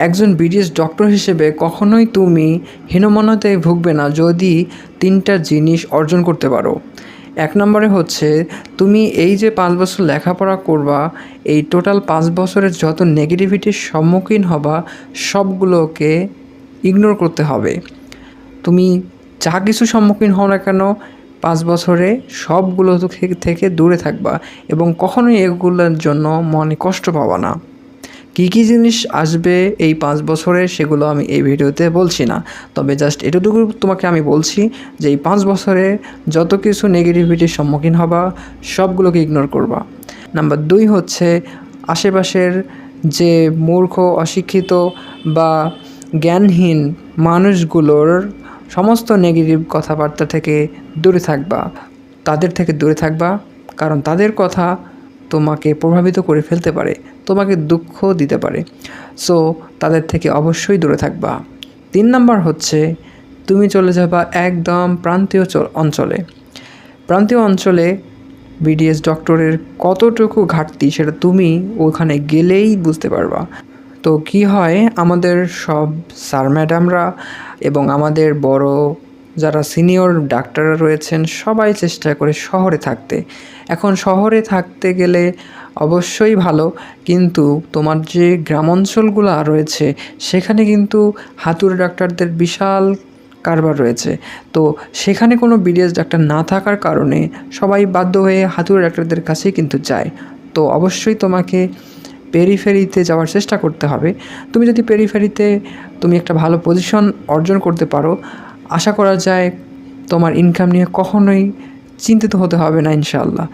একজন BDS doctor হিসেবে কখনোই তুমি হীনমন্যতায় ভুগবে না যদি তিনটা জিনিস অর্জন করতে পারো। এক নম্বরে হচ্ছে, তুমি এই যে পাঁচ বছর লেখাপড়া করবা, এই টোটাল পাঁচ বছরের যত নেগেটিভিটির সম্মুখীন হবা, সবগুলোকে ইগনোর করতে হবে। তুমি যা কিছু সম্মুখীন হও না কেন, পাঁচ বছরে সবগুলো থেকে দূরে থাকবা এবং কখনোই এগুলোর জন্য মনে কষ্ট পাবা না। কী কী জিনিস আসবে এই পাঁচ বছরে সেগুলো আমি এই ভিডিওতে বলছি না। তবে জাস্ট এটুকু তোমাকে আমি বলছি যে এই পাঁচ বছরে যত কিছু নেগেটিভিটির সম্মুখীন হবা, সবগুলোকে ইগনোর করবা। নাম্বার দুই হচ্ছে আশেপাশের যে মূর্খ, অশিক্ষিত বা জ্ঞানহীন মানুষগুলোর সমস্ত নেগেটিভ কথাবার্তা থেকে দূরে থাকবা। তাদের থেকে দূরে থাকবা, কারণ তাদের কথা তোমাকে প্রভাবিত করে ফেলতে পারে। তোমাকে দুঃখ দিতে পারে। সো তাদের থেকে অবশ্যই দূরে থাকবা। তিন নাম্বার হচ্ছে, তুমি চলে যাবা একদম প্রান্তীয় অঞ্চলে। প্রান্তীয় অঞ্চলে বিডিএস ডক্টরের কতটুকু ঘাটতি সেটা তুমি ওখানে গেলেই বুঝতে পারবা। তো কি হয়, আমাদের সব স্যার, ম্যাডামরা এবং আমাদের বড় যারা সিনিয়র ডাক্তাররা রয়েছেন, সবাই চেষ্টা করে শহরে থাকতে। এখন শহরে থাকতে গেলে অবশ্যই ভালো। কিন্তু তোমার যে গ্রাম অঞ্চলগুলো রয়েছে, সেখানে কিন্তু হাতুড়ে ডাক্তারদের বিশাল কারবার রয়েছে। তো সেখানে কোনো বিডিএস ডাক্তার না থাকার কারণে সবাই বাধ্য হয়ে হাতুড়ে ডাক্তারদের কাছেই কিন্তু যায়। তো অবশ্যই তোমাকে পেরিফেরিতে যাওয়ার চেষ্টা করতে হবে। তুমি যদি পেরিফেরিতে তুমি একটা ভালো পজিশন অর্জন করতে পারো, আশা করা যায় তোমার ইনকাম নিয়ে কখনোই চিন্তিত হতে হবে না ইনশাআল্লাহ।